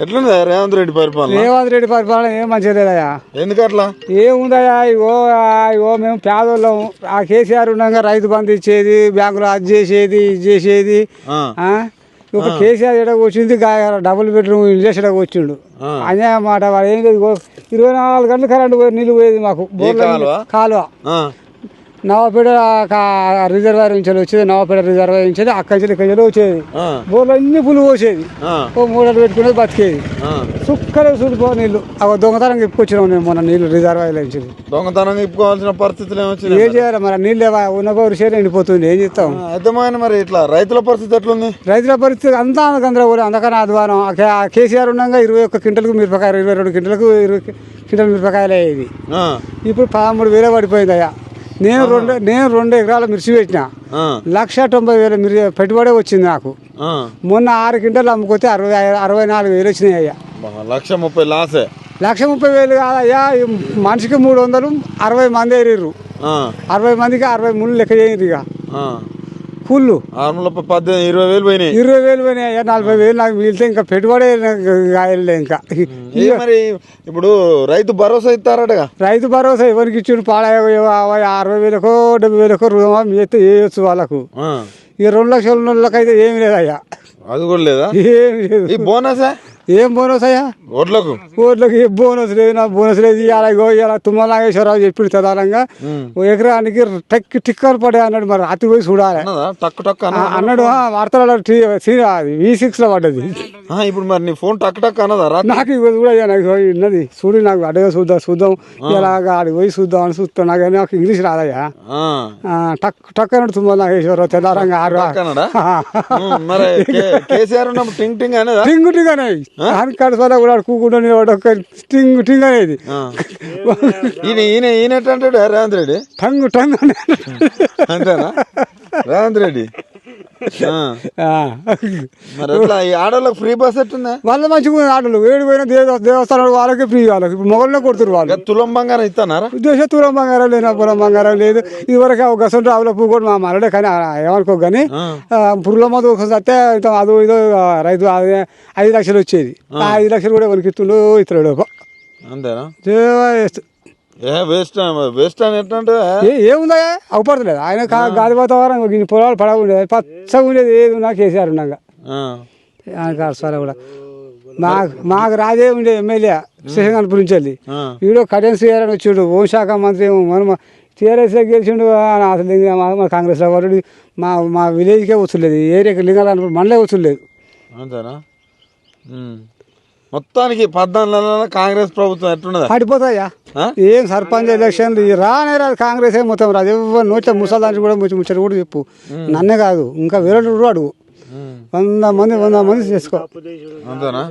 ఎట్లుంది రేవంత్ రెడ్డి పరిపాలన? రేవంత్ రెడ్డి పరిపాలన ఏం మంచిగా లేదయ్యా. ఎందుకు అట్లా ఏముందయ్యా ఇగో ఇగో మేము పేదోళ్ళం. ఆ కేసీఆర్ ఉండగా రైతు బంధు ఇచ్చేది బ్యాంకులో అది చేసేది ఇది చేసేది? ఒక కేసీఆర్ ఎడకు వచ్చింది డబుల్ బెడ్రూమ్ ఇల్లు ఎడకు వచ్చిండు. అనే మాట వాడు ఏం లేదు ఇరవై నాలుగు గంటలు కరెంట్ పోయి నీళ్ళు పోయేది మాకు. బోర్ల కాలువ? నవాపేట రిజర్వాయర్ నుంచి వచ్చేది నవాపేట రిజర్వాయర్ నుంచి అక్కడి నుంచి ఇక్కడి నుంచి వచ్చేది. బోర్లు అన్ని పులు పోసేది. ఓ మూడలు పెట్టుకునేది బతికేది. సుక్కరే చూడిపో నీళ్ళు ఆ దొంగతనం ఇప్పుకొచ్చినాం నేను మొన్న నీళ్ళు రిజర్వాయర్ నుంచి. దొంగతనం ఇప్పుకోవాల్సిన పరిస్థితులు ఏమొచ్చినాయి ఏం చేయాలి మరి? నీళ్ళు ఉన్న గౌరు చేరి ఎండిపోతుంది. ఏం చేస్తాం? అయితే మరి ఇట్లా రైతుల పరిస్థితి ఎట్లుంది? రైతుల పరిస్థితి అంతా గందరగోళం. అందుకని ఆదివారం కేసీఆర్ ఉండగా ఇరవై ఒక్క క్వింటలకు మిరపకాయలు ఇరవై రెండు క్వింటలకు ఇరవై క్వింటల్ మిరపకాయలు అయ్యేది ఇప్పుడు పదమూడు వేలే పడిపోయింది అయ్యా నేను రెండు నేను రెండు ఎకరాల మిర్చి పెట్టిన. లక్ష తొంభై వేల మిర్చి పెట్టుబడే వచ్చింది నాకు. మొన్న ఆరు క్వింటలు అమ్ముకొతే అరవై అరవై నాలుగు వేలు వచ్చినాయి అయ్యా. లక్ష ముప్పై లాసే. లక్ష ముప్పై వేలు కాదయ్యా మనిషికి మూడు వందలు అరవై మంది ఎరిర్రు ఆ, అరవై మందికి అరవై మూడు లెక్క చేయరు ఇక. ఫుల్ పద్దెనిమిది ఇరవై వేలు పోయినాయి. ఇరవై వేలు పోయినాయి నలభై వేలు నాకు మిగిలితే ఇంకా పెట్టుబడే కాయలే ఇంకా. మరి ఇప్పుడు రైతు భరోసా ఇస్తారటగా? రైతు భరోసా ఎవరికి ఇచ్చిండు పాడయ్య అరవై వేలకో డెబ్బై వేలకో రుణమా? మీతో వేయచ్చు వాళ్ళకు. ఈ రెండు లక్షల వాళ్ళకైతే ఏమి లేదయ్యా. అది కూడా లేదా? ఏమి లేదు. ఈ బోనసే? ఏం బోనస్ అయ్యా? ఓట్లకు. ఓట్లకి ఏ బోనస్ లేదు నా బోనస్ లేదు. ఇవాళ ఇవాళ తుమ్మ నాగేశ్వరరావు చెప్పిండు ఓ ఎకరానికి టక్ టిక్కర్ పడే అన్నాడు మరి రాత్రి పోయి చూడాలి. అన్నాడు వార్తలలో వి సిక్స్లో పడ్డది. ఇప్పుడు మరి నీ ఫోన్ టక్ టక్ అన్నదా? నాకు అయ్యా నాకు ఉన్నది. చూడు నాకు అడగా చూద్దాం చూద్దాం. ఇలాగా ఆడికి పోయి చూద్దాం అని చూస్తాను నాకు నాకు ఇంగ్లీష్ రాదయ్యా. టక్ టక్ అన్నాడు తుమ్మ నాగేశ్వరరావు తెల్లారంగా ఆరు కేసీఆర్ టింగ్ టింగ్ అనేదా టింగు టింగ్ అనేది అని కడసాల కూడా కూకుండా ఒక టింగ్ టింగ్ అనేది. ఈయన ఈయన ఈయన అంటాడు? రేవంత్ రెడ్డి టంగు టంగ్ అంతేనా? రేవంత్ రెడ్డి. మరి ఎట్లా ఈ ఆడోళ్ళకి ఫ్రీ బస్ ఎట్టుందా? వాళ్ళ మంచిగా ఆటలు ఏడు పోయిన దేవ దేవస్థానాలు వాళ్ళకి ఫ్రీ వాళ్ళకి. మొగలనే కొడుతున్నారు వాళ్ళు. తులం బంగారం ఇస్తానారా ఉద్దేశం తులం బంగారం లేదు పొలం బంగారం లేదు. ఇదివరకు ఒక గసం రావుల పువ్వు కూడా మా మనడే కానీ ఏమనుకో కానీ ఆ. పురుగుల మందు ఒక వస్తే అదో ఇదో రైతు ఐదు లక్షలు వచ్చేది. ఆ. ఐదు లక్షలు కూడా ఎవరికి ఇస్తుండో ఇస్తున్నాడు అంతేనా? ఏ వేస్ట్ వేస్ట్ అని ఎట్లా అంటే ఏ ఏముందా? అవపడతలేదు. ఆయన గాలి వాతావరణం ఇన్ని పొలాలు పడవ ఉండేది పచ్చగా ఉండేది ఏది ఉన్నా కేసీఆర్ ఉన్నాగా ఆ, ఆయన కూడా. మాకు మాకు రాజే ఉండే ఎమ్మెల్యే శ్రీకాంత్ పురించెల్లి ఆ, వీడు కడెన్ శ్రీహారని వచ్చిండు హోంశాఖ మంత్రి మనం టీఆర్ఎస్లో గెలిచిండు అసలు మా- కాంగ్రెస్లో వాడు మా మా విలేజ్కే వస్తులేదు ఏరియాకి లింగాల మండలే అంతేనా? ఉమ్. మొత్తానికి పద్నాలుగు నెలల కాంగ్రెస్ ప్రభుత్వం ఎట్లున్నదా? పడిపోతాయా? ఏం సర్పంచ్ ఎలక్షన్లు? రానే రాదు కాంగ్రెస్ ఏ మొత్తం రాదు. ఎవరు నోట్ల ముసలాంటి కూడా ముచ్చ ముచ్చట కూడా చెప్పు. నన్నే కాదు ఇంకా వేరే అడుగు. వంద మంది వంద మంది చేసుకో. అంతేనా.